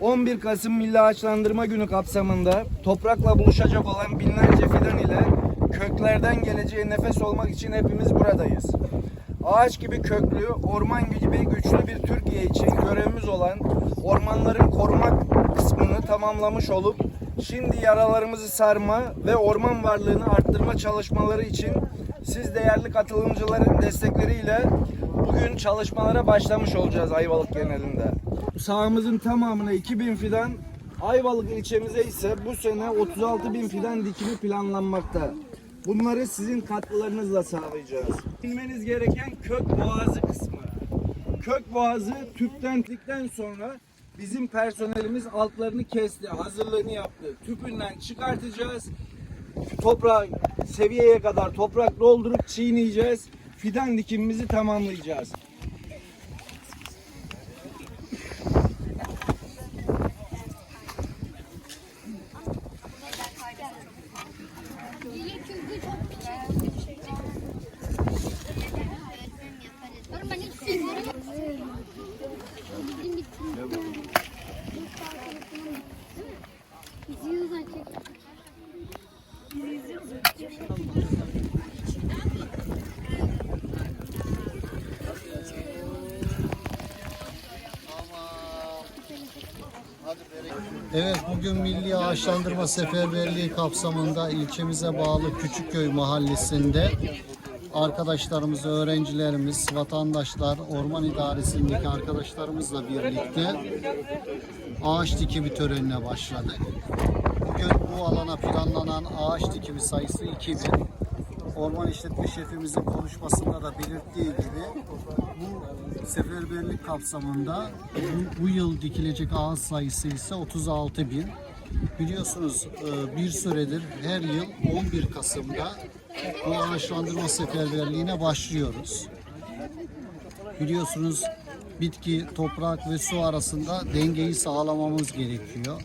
...11 Kasım Milli Ağaçlandırma Günü kapsamında... ...toprakla buluşacak olan binlerce fidan ile... ...köklerden geleceğe nefes olmak için hepimiz buradayız. Ağaç gibi köklü, orman gibi güçlü bir Türkiye için görevimiz olan... ...ormanların korumak kısmını tamamlamış olup... ...şimdi yaralarımızı sarma ve orman varlığını arttırma çalışmaları için... ...siz değerli katılımcıların destekleriyle... ...bugün çalışmalara başlamış olacağız Ayvalık genelinde. Sahamızın tamamına 2000 fidan, Ayvalık ilçemize ise bu sene 36 bin fidan dikimi planlanmakta. Bunları sizin katkılarınızla sağlayacağız. Bilmeniz gereken kök boğazı kısmı. Kök boğazı tüpten tükten sonra bizim personelimiz altlarını kesti, hazırlığını yaptı. Tüpünden çıkartacağız. Toprağı seviyeye kadar toprak doldurup çiğneyeceğiz. Fidan dikimimizi tamamlayacağız. Evet bugün Milli Ağaçlandırma Seferberliği kapsamında ilçemize bağlı Küçükköy mahallesinde arkadaşlarımız, öğrencilerimiz, vatandaşlar, orman idaresindeki arkadaşlarımızla birlikte ağaç dikimi törenine başladık. Bugün bu alana planlanan ağaç dikimi sayısı 2000. Orman İşletme Şefimizin konuşmasında da belirttiği gibi bu seferberlik kapsamında bu, bu yıl dikilecek ağaç sayısı ise 36 bin. Biliyorsunuz e, bir süredir her yıl 11 Kasım'da bu ağaçlandırma seferberliğine başlıyoruz. Biliyorsunuz bitki, toprak ve su arasında dengeyi sağlamamız gerekiyor.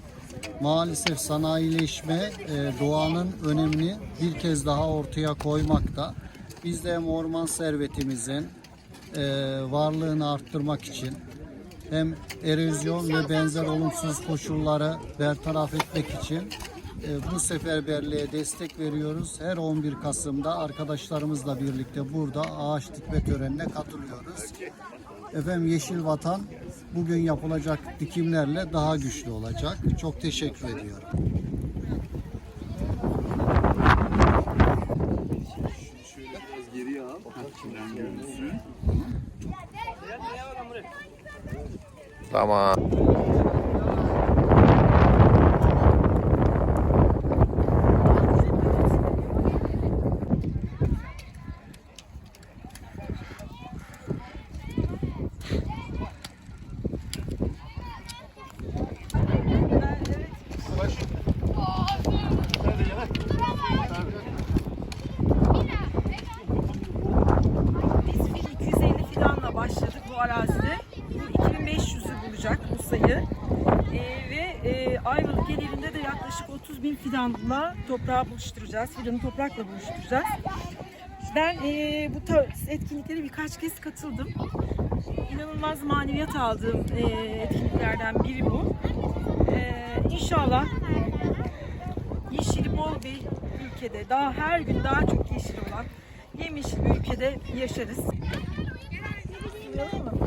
Maalesef sanayileşme e, doğanın önemini bir kez daha ortaya koymakta. Biz de hem orman servetimizin e, varlığını arttırmak için hem erozyon ve benzer olumsuz koşulları bertaraf etmek için e, bu seferberliğe destek veriyoruz. Her 11 Kasım'da arkadaşlarımızla birlikte burada ağaç dikme törenine katılıyoruz. Efendim Yeşil Vatan bugün yapılacak dikimlerle daha güçlü olacak. Çok teşekkür ediyorum. Tamam. Biz bir 250 fidanla başladık bu arazide. Bu 2500'ü bulacak bu sayı. Ee, ve e, Ayvalık genelinde de yaklaşık 30 bin fidanla toprağı buluşturacağız. Fidanı toprakla buluşturacağız. Ben e, bu etkinliklere birkaç kez katıldım. İnanılmaz maneviyat aldığım e, etkinliklerden biri bu. E, inşallah yeşili bol bir ülkede, daha her gün daha çok yeşil olan yemyeşil bir ülkede yaşarız. Fatma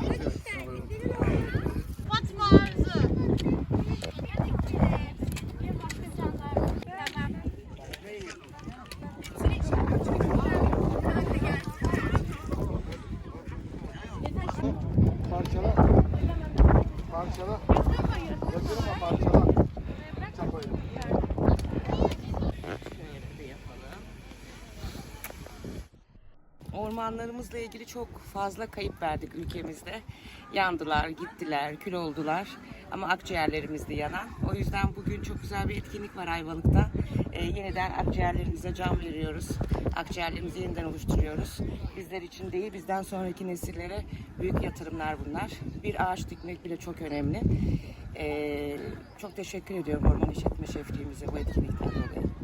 Parçala. Yatırma parçala. Ormanlarımızla ilgili çok fazla kayıp verdik ülkemizde. Yandılar, gittiler, kül oldular. Ama akciğerlerimiz de yanan. O yüzden bugün çok güzel bir etkinlik var Ayvalık'ta. Ee, yeniden akciğerlerimize can veriyoruz. Akciğerlerimizi yeniden oluşturuyoruz. Bizler için değil, bizden sonraki nesillere büyük yatırımlar bunlar. Bir ağaç dikmek bile çok önemli. Ee, çok teşekkür ediyorum Orman İşletme Şefliğimize bu etkinlikten dolayı.